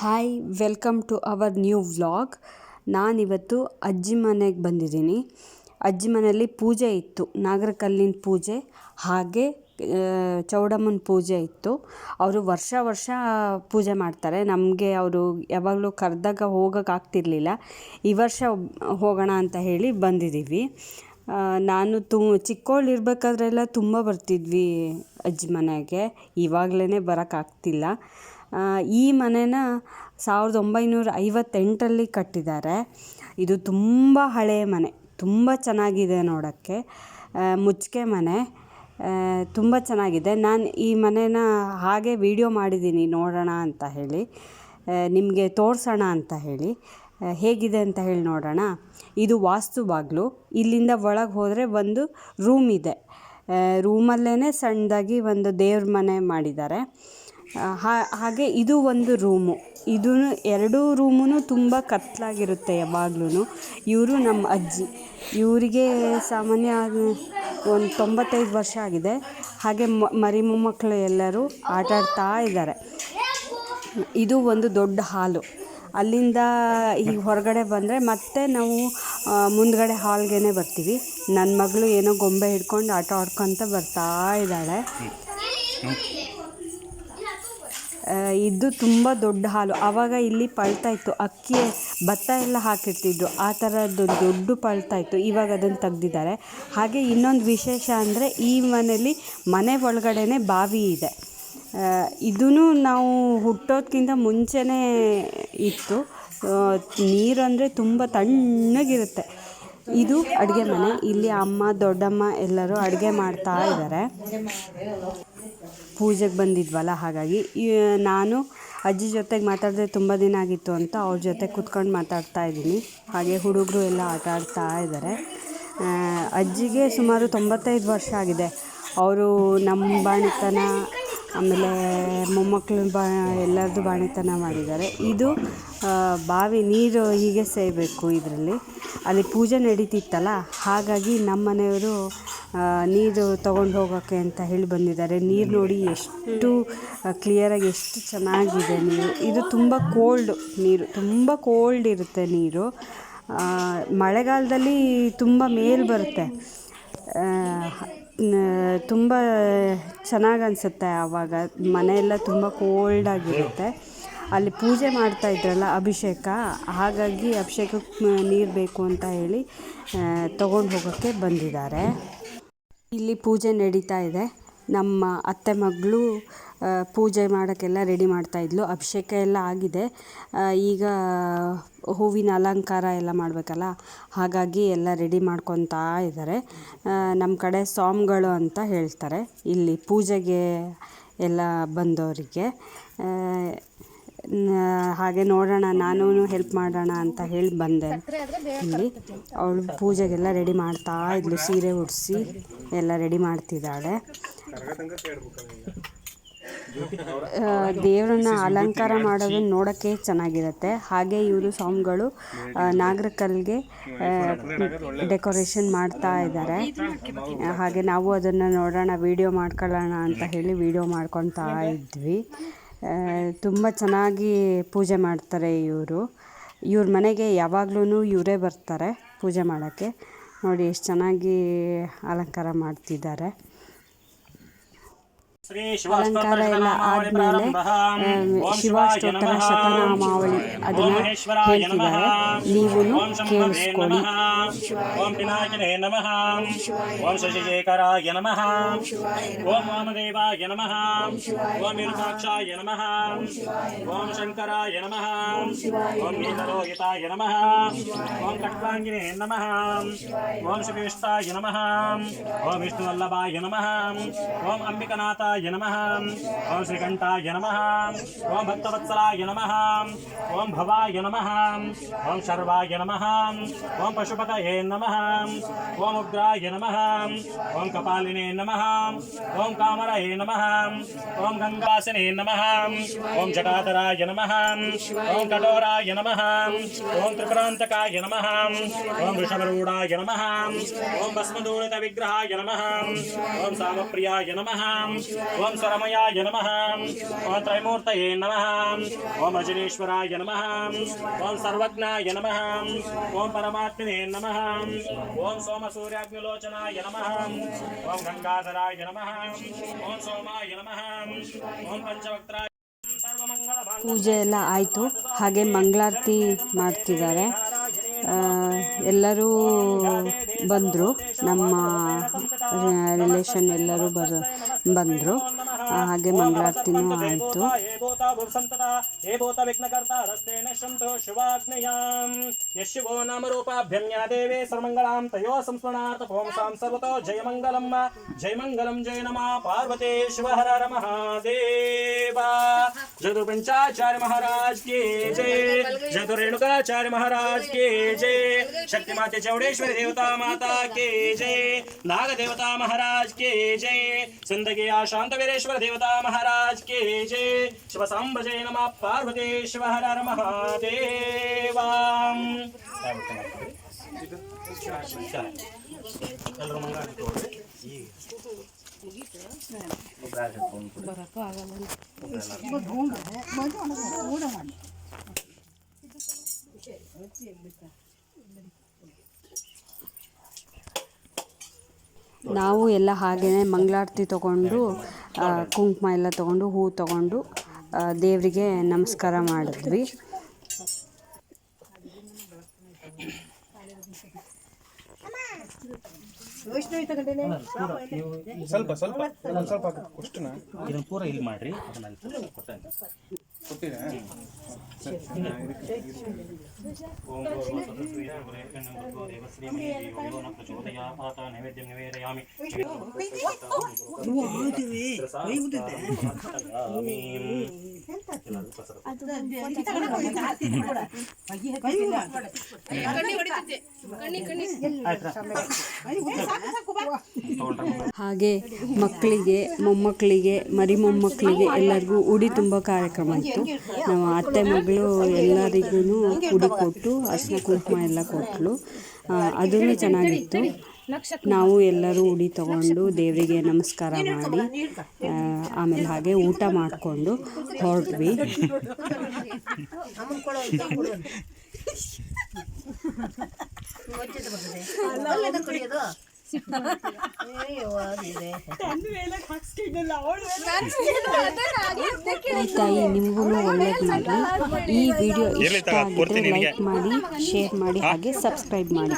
Hi welcome to our new vlog ನಾನಿವತ್ತು ಅಜ್ಜಿ ಮನೆಗೆ ಬಂದಿದ್ದೀನಿ. ಅಜ್ಜಿ ಮನೆಯಲ್ಲಿ ಪೂಜೆ ಇತ್ತು. ನಾಗರಕಲ್ಲಿನ ಪೂಜೆ, ಹಾಗೆ ಚೌಡಮ್ಮನ ಪೂಜೆ ಇತ್ತು. ಅವರು ವರ್ಷ ವರ್ಷ ಪೂಜೆ ಮಾಡ್ತಾರೆ. ನಮಗೆ ಅವರು ಯಾವಾಗಲೂ ಕರೆದಾಗ ಹೋಗೋಕ್ಕಾಗ್ತಿರ್ಲಿಲ್ಲ ಈ ವರ್ಷ ಹೋಗೋಣ ಅಂತ ಹೇಳಿ ಬಂದಿದ್ದೀವಿ ನಾನು ತು ಚಿಕ್ಕವಳಿರ್ಬೇಕಾದ್ರೆಲ್ಲ ತುಂಬ ಬರ್ತಿದ್ವಿ ಅಜ್ಜಿ ಮನೆಗೆ. ಇವಾಗಲೇ ಬರೋಕ್ಕಾಗ್ತಿಲ್ಲ ಈ ಮನೆನ ಸಾವಿರದ ಒಂಬೈನೂರ ಐವತ್ತೆಂಟರಲ್ಲಿ ಕಟ್ಟಿದ್ದಾರೆ. ಇದು ತುಂಬ ಹಳೆಯ ಮನೆ, ತುಂಬ ಚೆನ್ನಾಗಿದೆ ನೋಡೋಕ್ಕೆ. ಮುಚ್ಚಿಗೆ ಮನೆ. ತುಂಬ ಚೆನ್ನಾಗಿದೆ. ನಾನು ಈ ಮನೇನ ಹಾಗೆ ವಿಡಿಯೋ ಮಾಡಿದ್ದೀನಿ, ನೋಡೋಣ ಅಂತ ಹೇಳಿ. ನಿಮಗೆ ತೋರಿಸೋಣ ಅಂತ ಹೇಳಿ. ಹೇಗಿದೆ ಅಂತ ಹೇಳಿ ನೋಡೋಣ. ಇದು ವಾಸ್ತು ಬಾಗಿಲು. ಇಲ್ಲಿಂದ ಒಳಗೆ ಹೋದರೆ ಒಂದು ರೂಮ್ ಇದೆ. ರೂಮಲ್ಲೇ ಸಣ್ಣದಾಗಿ ಒಂದು ದೇವ್ರ ಮನೆ ಮಾಡಿದ್ದಾರೆ. ಹಾಗೆ ಇದು ಒಂದು ರೂಮು. ಇದೂ ಎರಡೂ ರೂಮು ತುಂಬ ಕತ್ತಲಾಗಿರುತ್ತೆ ಯಾವಾಗ್ಲೂ ಇವರು ನಮ್ಮ ಅಜ್ಜಿ. ಇವರಿಗೆ ಸಾಮಾನ್ಯ ಒಂದು ತೊಂಬತ್ತೈದು ವರ್ಷ ಆಗಿದೆ. ಹಾಗೆ ಮ, ಮರಿ ಮೊಮ್ಮಕ್ಕಳು ಎಲ್ಲರೂ ಆಟ ಆಡ್ತಾ ಇದ್ದಾರೆ. ಇದು ಒಂದು ದೊಡ್ಡ ಹಾಲು. ಅಲ್ಲಿಂದ ಈ ಹೊರಗಡೆ ಬಂದರೆ ಮತ್ತೆ ನಾವು ಮುಂದಗಡೆ ಹಾಲ್ಗೆ ಬರ್ತೀವಿ. ನನ್ನ ಮಗಳು ಏನೋ ಗೊಂಬೆ ಹಿಡ್ಕೊಂಡು ಆಟ ಆಡ್ಕೊತ ಬರ್ತಾ ಇದ್ದಾಳೆ. ಇದು ತುಂಬ ದೊಡ್ಡ ಹಾಲು. ಆವಾಗ ಇಲ್ಲಿ ಪಳ್ತಾ ಇತ್ತು. ಅಕ್ಕಿ ಭತ್ತ ಎಲ್ಲ ಹಾಕಿರ್ತಿದ್ರು. ಆ ಥರದ್ದು ದೊಡ್ಡ ಪಳ್ತಾ ಇತ್ತು. ಇವಾಗ ಅದನ್ನು ತೆಗ್ದಿದ್ದಾರೆ. ಹಾಗೆ ಇನ್ನೊಂದು ವಿಶೇಷ ಅಂದರೆ ಈ ಮನೆಯಲ್ಲಿ ಮನೆ ಒಳಗಡೆನೆ ಬಾವಿ ಇದೆ. ಇದೂ ನಾವು ಹುಟ್ಟೋದಕ್ಕಿಂತ ಮುಂಚೆನೇ ಇತ್ತು. ನೀರು ಅಂದರೆ ತುಂಬ ತಣ್ಣಗಿರುತ್ತೆ. ಇದು ಅಡುಗೆ ಮನೆ. ಇಲ್ಲಿ ಅಮ್ಮ, ದೊಡ್ಡಮ್ಮ ಎಲ್ಲರೂ ಅಡುಗೆ ಮಾಡ್ತಾ ಇದ್ದಾರೆ. ಪೂಜೆಗೆ ಬಂದಿದ್ವಲ್ಲ, ಹಾಗಾಗಿ ನಾನು ಅಜ್ಜಿ ಜೊತೆಗೆ ಮಾತಾಡಿದ್ರೆ ತುಂಬ ದಿನ ಆಗಿತ್ತು ಅಂತ ಅವ್ರ ಜೊತೆ ಕೂತ್ಕೊಂಡು ಮಾತಾಡ್ತಾ ಇದ್ದೀನಿ. ಹಾಗೆ ಹುಡುಗರು ಎಲ್ಲ ಆಟ ಆಡ್ತಾ ಇದ್ದಾರೆ ಅಜ್ಜಿಗೆ ಸುಮಾರು ತೊಂಬತ್ತೈದು ವರ್ಷ ಆಗಿದೆ. ಅವರು ನಮ್ಮ ಬಾಣಿತನ, ಆಮೇಲೆ ಮೊಮ್ಮಕ್ಕಳು ಬಾ ಎಲ್ಲರದ್ದು ಬಾಣಿತನ ಮಾಡಿದ್ದಾರೆ. ಇದು ಬಾವಿ ನೀರು ಹೀಗೆ ಸೇಯಬೇಕು ಇದರಲ್ಲಿ. ಅಲ್ಲಿ ಪೂಜೆ ನಡೀತಿತ್ತಲ್ಲ, ಹಾಗಾಗಿ ನಮ್ಮ ಮನೆಯವರು ನೀರು ತೊಗೊಂಡು ಹೋಗೋಕ್ಕೆ ಅಂತ ಹೇಳಿ ಬಂದಿದ್ದಾರೆ. ನೀರು ನೋಡಿ ಎಷ್ಟು ಕ್ಲಿಯರಾಗಿ ಎಷ್ಟು ಚೆನ್ನಾಗಿದೆ ನೀರು. ಇದು ತುಂಬ ಕೋಲ್ಡ್ ನೀರು, ತುಂಬ ಕೋಲ್ಡ್ ಇರುತ್ತೆ ನೀರು. ಮಳೆಗಾಲದಲ್ಲಿ ತುಂಬ ಮೇಲ್ ಬರುತ್ತೆ. ತುಂಬ ಚೆನ್ನಾಗಿ ಅನಿಸುತ್ತೆ ಆವಾಗ ಮನೆಯೆಲ್ಲ ತುಂಬ ಕೋಲ್ಡಾಗಿರುತ್ತೆ ಅಲ್ಲಿ ಪೂಜೆ ಮಾಡ್ತಾ ಇದ್ರಲ್ಲ ಅಭಿಷೇಕ, ಹಾಗಾಗಿ ಅಭಿಷೇಕಕ್ಕೆ ನೀರು ಬೇಕು ಅಂತ ಹೇಳಿ ತೊಗೊಂಡು ಹೋಗೋಕ್ಕೆ ಬಂದಿದ್ದಾರೆ. ಇಲ್ಲಿ ಪೂಜೆ ನಡೀತಾ ಇದೆ. ನಮ್ಮ ಅತ್ತೆ ಮಗಳು ಪೂಜೆ ಮಾಡೋಕ್ಕೆಲ್ಲ ರೆಡಿ ಮಾಡ್ತಾ ಇದ್ಲು. ಅಭಿಷೇಕ ಎಲ್ಲ ಆಗಿದೆ. ಈಗ ಹೂವಿನ ಅಲಂಕಾರ ಎಲ್ಲ ಮಾಡಬೇಕಲ್ಲ? ಹಾಗಾಗಿ ಎಲ್ಲ ರೆಡಿ ಮಾಡ್ಕೊತಾ ಇದ್ದಾರೆ. ನಮ್ಮ ಕಡೆ ಸಾಮ್ಗಳು ಅಂತ ಹೇಳ್ತಾರೆ. ಇಲ್ಲಿ ಪೂಜೆಗೆ ಎಲ್ಲ ಬಂದವರಿಗೆ. ಹಾಗೆ ನೋಡೋಣ ನಾನು ಹೆಲ್ಪ್ ಮಾಡೋಣ ಅಂತ ಹೇಳಿ ಬಂದೆ. ಇಲ್ಲಿ ಅವಳು ಪೂಜೆಗೆಲ್ಲ ರೆಡಿ ಮಾಡ್ತಾ ಇದ್ಲು, ಸೀರೆ ಉಡಿಸಿ ಎಲ್ಲ ರೆಡಿ ಮಾಡ್ತಿದ್ದಾಳೆ. ದೇವರನ್ನ ಅಲಂಕಾರ ಮಾಡೋದು ನೋಡೋಕ್ಕೆ ಚೆನ್ನಾಗಿರುತ್ತೆ. ಹಾಗೆ ಇವರು ಸ್ವಾಮಿಗಳು ನಾಗರಕಲ್ಗೆ ಡೆಕೋರೇಷನ್ ಮಾಡ್ತಾ ಇದ್ದಾರೆ. ಹಾಗೆ ನಾವು ಅದನ್ನು ನೋಡೋಣ ವಿಡಿಯೋ ಮಾಡ್ಕೊಳ್ಳೋಣ ಅಂತ ಹೇಳಿ ವಿಡಿಯೋ ಮಾಡ್ಕೊತಾ ಇದ್ವಿ. ತುಂಬ ಚೆನ್ನಾಗಿ ಪೂಜೆ ಮಾಡ್ತಾರೆ ಇವರು. ಇವ್ರ ಮನೆಗೆ ಯಾವಾಗ್ಲೂ ಇವರೇ ಬರ್ತಾರೆ ಪೂಜೆ ಮಾಡೋಕ್ಕೆ. ನೋಡಿ, ಎಷ್ಟು ಚೆನ್ನಾಗಿ ಅಲಂಕಾರ ಮಾಡ್ತಿದ್ದಾರೆ. ಶ್ರೀ ಅಲಂಕಾರ ಎಲ್ಲ ಆದಮೇಲೆ ಶಿವಾಷ್ಟೋತ್ತರ ಶತನಾಮಾವಳಿ ಅದನ್ನು ಹೇಳ್ತಿದ್ದಾರೆ ನೀವು ಕೇಳಿಸ್ಕೊಳ್ಳಿ ಓಂ ಪಿನಾಕಿನೇ ನಮಃ ಓಂ ಶಶಿಶೇಖರಾಯ ನಮಃ ಓಂ ವಾಮದೇವಾಯ ನಮಃ ಓಂ ವಿರೂಪಾಕ್ಷಾಯ ನಮಃ ಓಂ ಶಂಕರಾಯ ನಮಃ ಓಂ ನೀಲಲೋಹಿತಾಯ ನಮಃ ಓಂ ಕಟ್ವಾಂಗಿನೇ ನಮಃ ಓಂ ಶ್ರೀಕೃಷ್ಣಾಯ ನಮಃ ಓಂ ವಿಷ್ಣುವಲ್ಲಭಾಯ ನಮಃ ಓಂ ಅಂಬಿಕನಾಥಾಯ ನಮಃ ಓಂ ಶ್ರೀಕಂಠಾಯ ನಮಃ ಓಂ ಭಕ್ತವತ್ಸಲಾಯ ನಮಃ ಓಂ ಭವಾಯ ನಮಃ ಓಂ ಶರ್ವಾಯ ನಮಃ ಓಂ ಪಶುಪತಯೇ ನಮಃ ಓಂ ಉಗ್ರಾಯ ನಮಃ ಓಂ ಕಪಾಲಿನೇ ನಮಃ ಓಂ ಕಾಮರಯೇ ನಮಃ ಓಂ ಗಂಗಾಸನೇ ನಮಃ ಓಂ ಜಟಾಧರಾಯ ನಮಃ ಓಂ ಕಠೋರಾಯ ನಮಃ ಓಂ ತ್ರಿಪುರಾಂತಕಾಯ ನಮಃ ಓಂ ವೃಷಭರೂಢಾಯ ನಮಃ ಓಂ ಭಸ್ಮದೂಳಿತ ವಿಗ್ರಹಾಯ ನಮಃ ಓಂ ಸಾಮಪ್ರಿಯಾಯ ನಮಃ ಓಂ ಸರಮಯಾಯ ನಮಃ. ಓಂ ತ್ರೈಮೂರ್ತಯೇ ನಮಃ. ಓಂ ಅಜನೇಶ್ವರಾಯ ನಮಃ. ಓಂ ಸರ್ವಜ್ಞಾಯ ನಮಃ. ಓಂ ಪರಮಾತ್ಮನೇ ನಮಃ. ಓಂ ಸೋಮ ಸೂರ್ಯಾಗ್ನಿಲೋಚನಾಯ ನಮಃ. ಓಂ ಗಂಗಾಧರಾಯ ನಮಃ. ಓಂ ಸೋಮಾಯ ನಮಃ. ಓಂ ಸರ್ವಮಂಗಳ ಪೂಜೆ ಎಲ್ಲ ಆಯಿತು. ಹಾಗೆ ಮಂಗಳಾರತಿ ಮಾಡ್ತಿದ್ದಾರೆ. ಎಲ್ಲರೂ ಬಂದರು. ನಮ್ಮ ರಿಲೇಷನ್ ಎಲ್ಲರೂ ಬರ ಬಂದರು ಹಾಗೆ ಮಂಗಳಾರತಿನೂ ಆಯಿತು ಯಶುಭೋ ನಾಮ ರೂಪಾಭ್ಯಮ್ಯಾ ದೇವೇ ಸರ್ಮಂಗಳಾಂ ತಯೋ ಸಂಸ್ಮರಣಾರ್ಥ ಪೋಂಸಾಂ ಸರ್ವತೋ ಜಯ ಮಂಗಲಂ ಜಯ ಮಂಗಲಂ ಜಯ ನಮಃ ಪಾರ್ವತೇ ಶಿವ ಹರ ಮಹಾದೇವ जयमङ्गलम् जयमङ्गलं जय नमः पार्वते शिव हर हर महादेव जदु पंचाचार्य महाराज के जय। जदु रेणुकाचार्य महाराज के जय। शक्ति माते चौडेश्वरी देवता माता की जय। नाग देवता महाराज के जय। सिंदगी शांत वीरेश्वर देवता महाराज की जय। शिव सांब जय नमः पार्वती शिव हर हर ಆಗಲ್ಲ ನಾವು ಎಲ್ಲ ಹಾಗೆಯೇ ಮಂಗಳಾರತಿ ತೊಗೊಂಡು ಕುಂಕುಮ ಎಲ್ಲ ತಗೊಂಡು ಹೂ ತಗೊಂಡು ದೇವರಿಗೆ ನಮಸ್ಕಾರ ಮಾಡಿದ್ವಿ. ಸ್ವಲ್ಪ ಸ್ವಲ್ಪ ಒಂದ್ ಸ್ವಲ್ಪ ಅಷ್ಟುನಾ ಇದನ್ನ ಪೂರ ಇಲ್ಲಿ ಮಾಡ್ರಿ ಅದನ್ನ ಅಲ್ಲಿ ಕೊಡ್ತೇನೆ ಕೊಟ್ಟಿರಾ ಓಂ ಭೂರ್ಭುವಃ ದೇವಶ್ರೀಮಣಿ ದೇವೋ ನ ಪ್ರಚೋದಯಾತ್ ನೈವೇದ್ಯಂ ನಿವೇದಯಾಮಿ ಹಾಗೆ ಮಕ್ಕಳಿಗೆ ಮೊಮ್ಮಕ್ಕಳಿಗೆ ಮರಿ ಮೊಮ್ಮಕ್ಕಳಿಗೆ ಎಲ್ಲರಿಗೂ ಉಡಿ ತುಂಬ ಕಾರ್ಯಕ್ರಮ ಇತ್ತು. ನಮ್ಮ ಅತ್ತೆ ಮಗಳು ಎಲ್ಲರಿಗೂ ಉಡಿ ಕೊಟ್ಟು ಅರ್ಶಿನ ಕುಂಕುಮ ಎಲ್ಲ ಕೊಟ್ಟಳು ಅದೂ ಚೆನ್ನಾಗಿತ್ತು. ನಾವು ಎಲ್ಲರೂ ಉಡಿ ತಗೊಂಡು ದೇವರಿಗೆ ನಮಸ್ಕಾರ ಮಾಡಿ ಆಮೇಲೆ ಹಾಗೆ ಊಟ ಮಾಡಿಕೊಂಡು ಹೊರಟ್ವಿ. ಈ ತಾಯಿ ನಿಮಗೂ ಒಳ್ಳೇದು ಮಾಡಿ. ಈ ವಿಡಿಯೋ ಇಷ್ಟ ಆಗಿದ್ರೆ ಲೈಕ್ ಮಾಡಿ ಶೇರ್ ಮಾಡಿ ಹಾಗೆ ಸಬ್ಸ್ಕ್ರೈಬ್ ಮಾಡಿ.